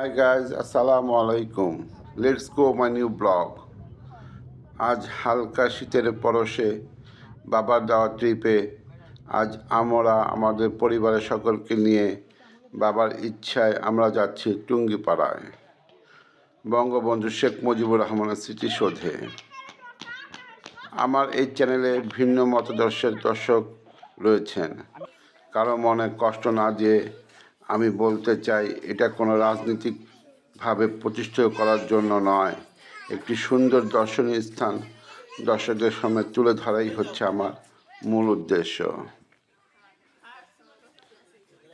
High guys আসসালামু আলাইকুম let's go my new vlog আজ হালকা শীতের পরশে বাবার দেওয়া ট্রিপে আজ আমরা, আমাদের পরিবারের সকলকে নিয়ে বাবার ইচ্ছায় আমরা যাচ্ছি টুঙ্গিপাড়ায়। বঙ্গবন্ধু শেখ মুজিবুর রহমানের স্মৃতিসৌধে। আমার এই চ্যানেলে ভিন্ন মতদর্শের দর্শক রয়েছেন। কারও মনে কষ্ট না দিয়ে আমি বলতে চাই, এটা কোনো রাজনৈতিকভাবে প্রতিষ্ঠিত করার জন্য নয়। একটি সুন্দর দর্শনীয় স্থান দর্শকদের সামনে তুলে ধরাই হচ্ছে আমার মূল উদ্দেশ্য।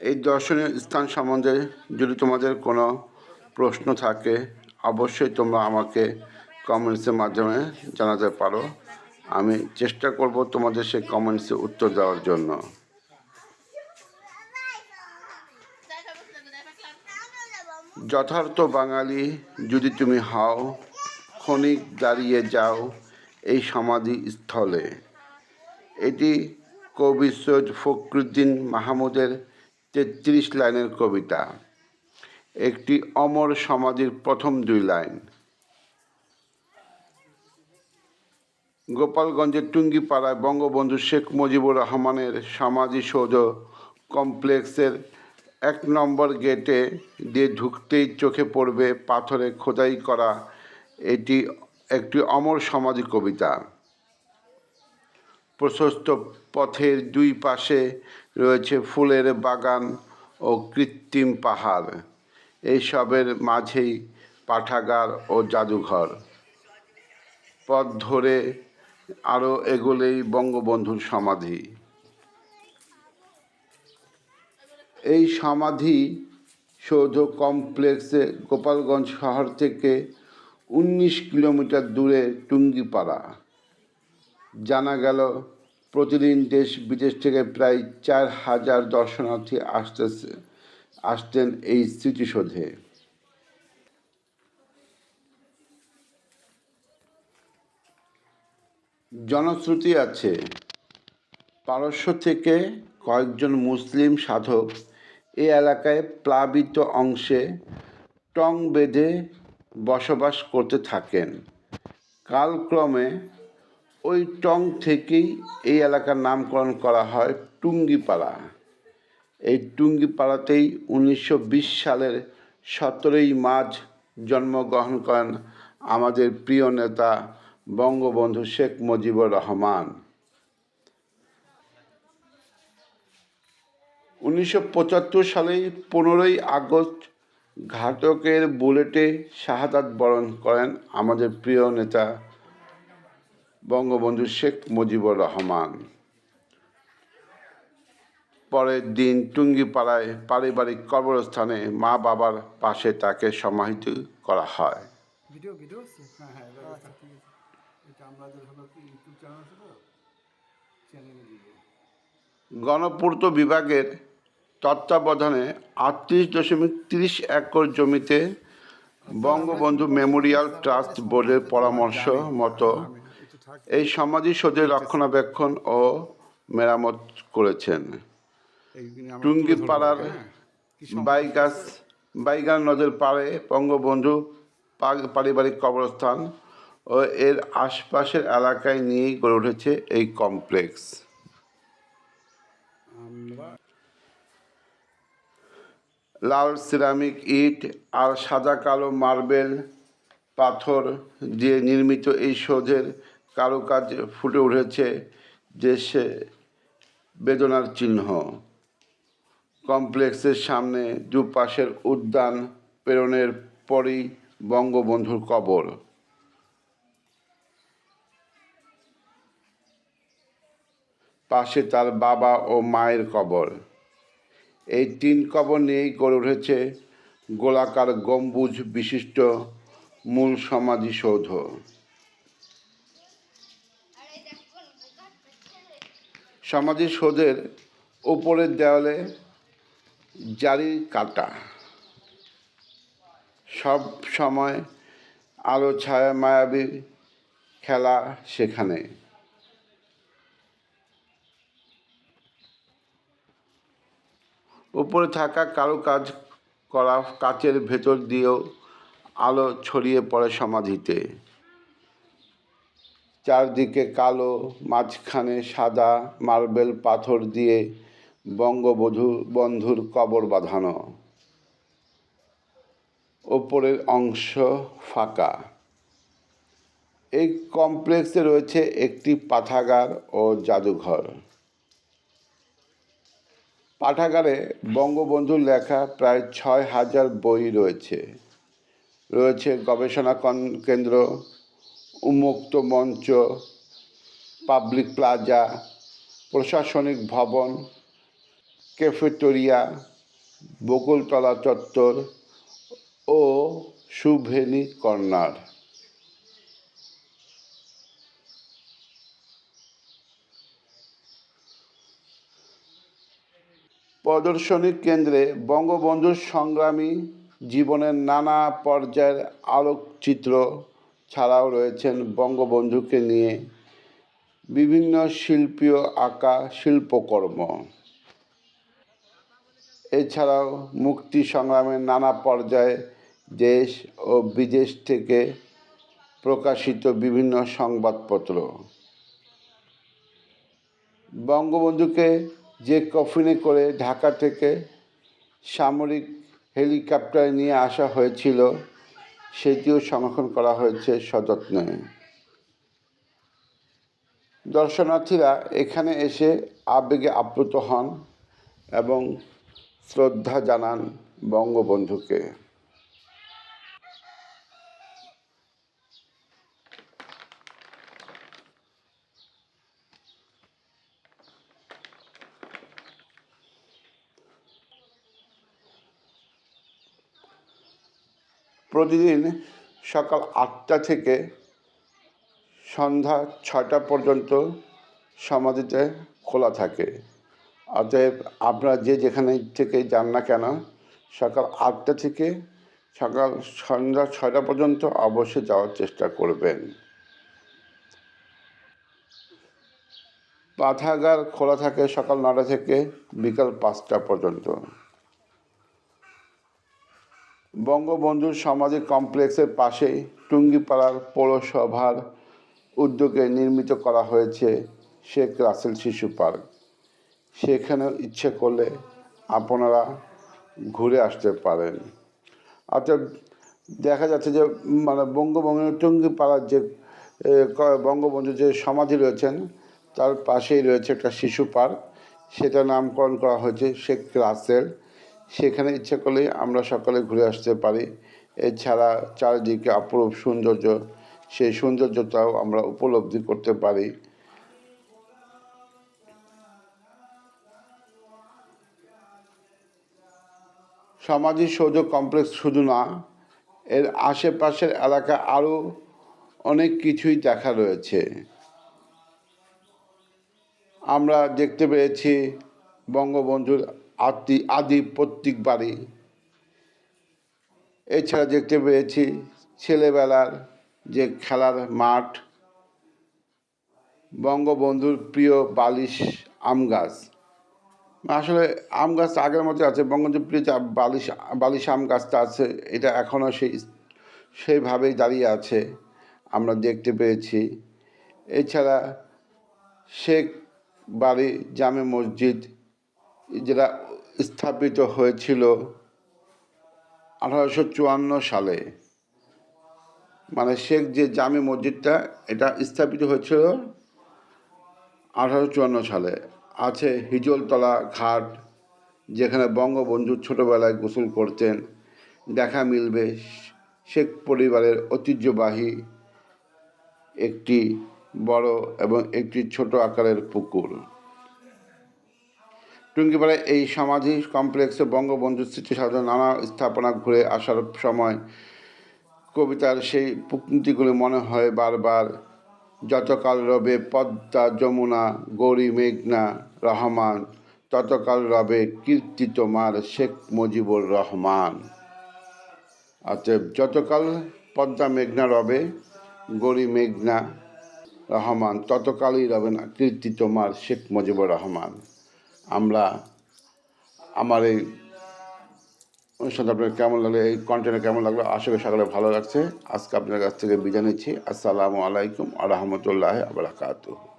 এই দর্শনীয় স্থান সম্বন্ধে যদি তোমাদের কোনো প্রশ্ন থাকে, অবশ্যই তোমরা আমাকে কমেন্টসের মাধ্যমে জানাতে পারো। আমি চেষ্টা করব তোমাদের সেই কমেন্টসে উত্তর দেওয়ার জন্য। যথার্থ বাঙালি, যদি তুমি হও, ক্ষণিক দাঁড়িয়ে যাও এই সমাধি স্থলে এটি কবি সৈয়দ ফখরুদ্দিন মাহমুদের তেত্রিশ লাইনের কবিতা। একটি অমর সমাধির প্রথম দুই লাইন। গোপালগঞ্জের টুঙ্গিপাড়ায় বঙ্গবন্ধু শেখ মুজিবুর রহমানের সমাধিসৌধ কমপ্লেক্সের এক নম্বর গেটে দিয়ে ঢুকতেই চোখে পড়বে পাথরে খোদাই করা এটি একটি অমর সমাধি কবিতা। প্রশস্ত পথের দুই পাশে রয়েছে ফুলের বাগান ও কৃত্রিম পাহাড়। এইসবের মাঝেই পাঠাগার ও জাদুঘর। পথ ধরে আরও এগোলেই বঙ্গবন্ধুর সমাধি। এই সমাধি সৌধ কমপ্লেক্সে গোপালগঞ্জ শহর থেকে উনিশ কিলোমিটার দূরে টুঙ্গিপাড়া। জানা গেল, প্রতিদিন দেশ বিদেশ থেকে প্রায় চার হাজার দর্শনার্থী আসতেছে, আসতেন এই স্মৃতিসৌধে। জনশ্রুতি আছে, পারস্য থেকে কয়েকজন মুসলিম সাধক এই এলাকায় প্লাবিত অংশে টং বেঁধে বসবাস করতে থাকেন। কালক্রমে ওই টং থেকেই এই এলাকার নামকরণ করা হয় টুঙ্গিপাড়া। এই টুঙ্গিপাড়াতেই উনিশশো বিশ সালের সতেরোই মার্চ জন্মগ্রহণ করেন আমাদের প্রিয় নেতা বঙ্গবন্ধু শেখ মুজিবুর রহমান। উনিশশো পঁচাত্তর সালের পনেরোই আগস্ট ঘাতকের বুলেটে শাহাদাত বরণ করেন আমাদের প্রিয় নেতা বঙ্গবন্ধু শেখ মুজিবুর রহমান। পরের দিন টুঙ্গিপাড়ায় পারিবারিক কবরস্থানে মা বাবার পাশে তাকে সমাহিত করা হয়। ভিডিও ভিডিও হচ্ছে হ্যাঁ হ্যাঁ আচ্ছা। ঠিক আছে। এটা আমাদের হলো কি ইউটিউব চ্যানেল আছে তো? চ্যানেলে দিব গণপূর্ত বিভাগের তত্ত্বাবধানে আটত্রিশ দশমিক তিরিশ একর জমিতে বঙ্গবন্ধু মেমোরিয়াল ট্রাস্ট বোর্ডের পরামর্শ মতো এই সমাধিসৌধের রক্ষণাবেক্ষণ ও মেরামত করেছেন। টুঙ্গিপাড়ার বাইগাস, বাইগান নদের পাড়ে বঙ্গবন্ধু পারিবারিক কবরস্থান ও এর আশপাশের এলাকায় নিয়েই গড়ে উঠেছে এই কমপ্লেক্স। লাল সিরামিক ইট আর সাদা কালো মার্বেল পাথর দিয়ে নির্মিত এই সৌধের কারুকাজ ফুটে উঠেছে দেশে বেদনার চিহ্ন। কমপ্লেক্সের সামনে দুপাশের উদ্যান প্রেরণের পরই বঙ্গবন্ধুর কবর। পাশে তার বাবা ও মায়ের কবর। এই তিন কবর নিয়েই গড়ে উঠেছে গোলাকার গম্বুজ বিশিষ্ট মূল সমাধিসৌধ সমাধিসৌধের উপরের দেওয়ালে জারির কাটা। সব সময় আলো, ছায়া, মায়াবী খেলা সেখানে। উপরে থাকা কারও কাজ করা, কাচের ভেতর দিয়েও আলো ছড়িয়ে পড়ে সমাধিতে। চারদিকে কালো, মাঝখানে সাদা মার্বেল পাথর দিয়ে বঙ্গবধূ বন্ধুর কবর বাঁধানো। ওপরের অংশ ফাঁকা। এই কমপ্লেক্সে রয়েছে একটি পাঠাগার ও জাদুঘর। পাঠাগারে বঙ্গবন্ধুর লেখা প্রায় ছয় হাজার বই রয়েছে। রয়েছে গবেষণা কন- কেন্দ্র, উন্মুক্ত মঞ্চ, পাবলিক প্লাজা, প্রশাসনিক ভবন, ক্যাফেটেরিয়া, বকুলতলা চত্বর ও সুভেলি কর্নার। প্রদর্শনী কেন্দ্রে বঙ্গবন্ধুর সংগ্রামী জীবনের নানা পর্যায়ের আলোকচিত্র ছাড়াও রয়েছেন বঙ্গবন্ধুকে নিয়ে বিভিন্ন শিল্পীয় আঁকা শিল্পকর্ম। এছাড়াও মুক্তি সংগ্রামের নানা পর্যায়ে দেশ ও বিদেশ থেকে প্রকাশিত বিভিন্ন সংবাদপত্র। বঙ্গবন্ধুকে যে কফিনে করে ঢাকা থেকে সামরিক হেলিকপ্টার নিয়ে আসা হয়েছিল, সেটিও সংরক্ষণ করা হয়েছে সযত্নে। দর্শনার্থীরা এখানে এসে আবেগে আপ্লুত হন এবং শ্রদ্ধা জানান বঙ্গবন্ধুকে। প্রতিদিন সকাল আটটা থেকে সন্ধ্যা ছয়টা পর্যন্ত সমাধিতে খোলা থাকে। অতএব আপনারা যে যেখানে থেকে যান না কেন, সকাল আটটা থেকে সকাল সন্ধ্যা ছয়টা পর্যন্ত অবশ্যই যাওয়ার চেষ্টা করবেন। পাঠাগার খোলা থাকে সকাল নটা থেকে বিকাল পাঁচটা পর্যন্ত। বঙ্গবন্ধু সমাধি কমপ্লেক্সের পাশেই টুঙ্গিপাড়ার পৌরসভার উদ্যোগে নির্মিত করা হয়েছে শেখ রাসেল শিশু পার্ক। সেখানেও ইচ্ছে করলে আপনারা ঘুরে আসতে পারেন। অর্থাৎ দেখা যাচ্ছে যে মানে বঙ্গবন্ধু টুঙ্গিপাড়ার যে বঙ্গবন্ধু যে সমাধি রয়েছেন, তার পাশেই রয়েছে একটা শিশু পার্ক। সেটা নামকরণ করা হয়েছে শেখ রাসেল সেখানে ইচ্ছা করলে আমরা সকালে ঘুরে আসতে পারি। এছাড়া চারিদিকে অপরূপ সৌন্দর্য, সেই সৌন্দর্যটাও আমরা উপলব্ধি করতে পারি। সমাধি সৌধ কমপ্লেক্স শুধু না, এর আশেপাশের এলাকা আরও অনেক কিছুই দেখা রয়েছে। আমরা দেখতে পেয়েছি বঙ্গবন্ধুর আদি আদি পৈতৃক বাড়ি। এছাড়া দেখতে পেয়েছি ছেলেবেলার যে খেলার মাঠ, বঙ্গবন্ধুর প্রিয় বালিশ আম গাছ। আসলে আম গাছ আগের মতো আছে, বঙ্গবন্ধুর প্রিয় বালিশ বালিশ আম গাছটা আছে, এটা এখনও সেই, সেইভাবেই দাঁড়িয়ে আছে, আমরা দেখতে পেয়েছি। এছাড়া শেখ বাড়ি জামে মসজিদ, যেটা স্থাপিত হয়েছিল আঠারোশো চুয়ান্ন সালে। মানে শেখ যে জামে মসজিদটা, এটা স্থাপিত হয়েছিল আঠারোশো চুয়ান্ন সালে। আছে হিজলতলা ঘাট, যেখানে বঙ্গবন্ধু ছোটোবেলায় গোসল করতেন। দেখা মিলবে শেখ পরিবারের ঐতিহ্যবাহী একটি বড় এবং একটি ছোট আকারের পুকুর। টুঙ্গিপাড়ায় এই সমাধি কমপ্লেক্সে বঙ্গবন্ধুর স্মৃতিসৌধ নানা স্থাপনা ঘুরে আসার সময় কবিতার সেই পুক্তিগুলি মনে হয় বারবার। যতকাল রবে পদ্মা, যমুনা, গৌরী, মেঘনা, রহমান, ততকাল রবে কীর্তি তোমার শেখ মুজিবুর রহমান। অতএব যতকাল পদ্মা, মেঘনা রবে, গৌরী, মেঘনা, রহমান, ততকালই রবে না কীর্তি তোমার শেখ মুজিবুর রহমান। আমরা, আমার এই অনুষ্ঠানটা আপনার কেমন লাগল, এই কন্টেন্ট কেমন লাগল, আশা করি সকালে ভালো লাগছে। আজকে আপনার কাছ থেকে বিদায় নিচ্ছি। আসসালামু আলাইকুম আ রহমতুল্লাহ আবরাকাতুহ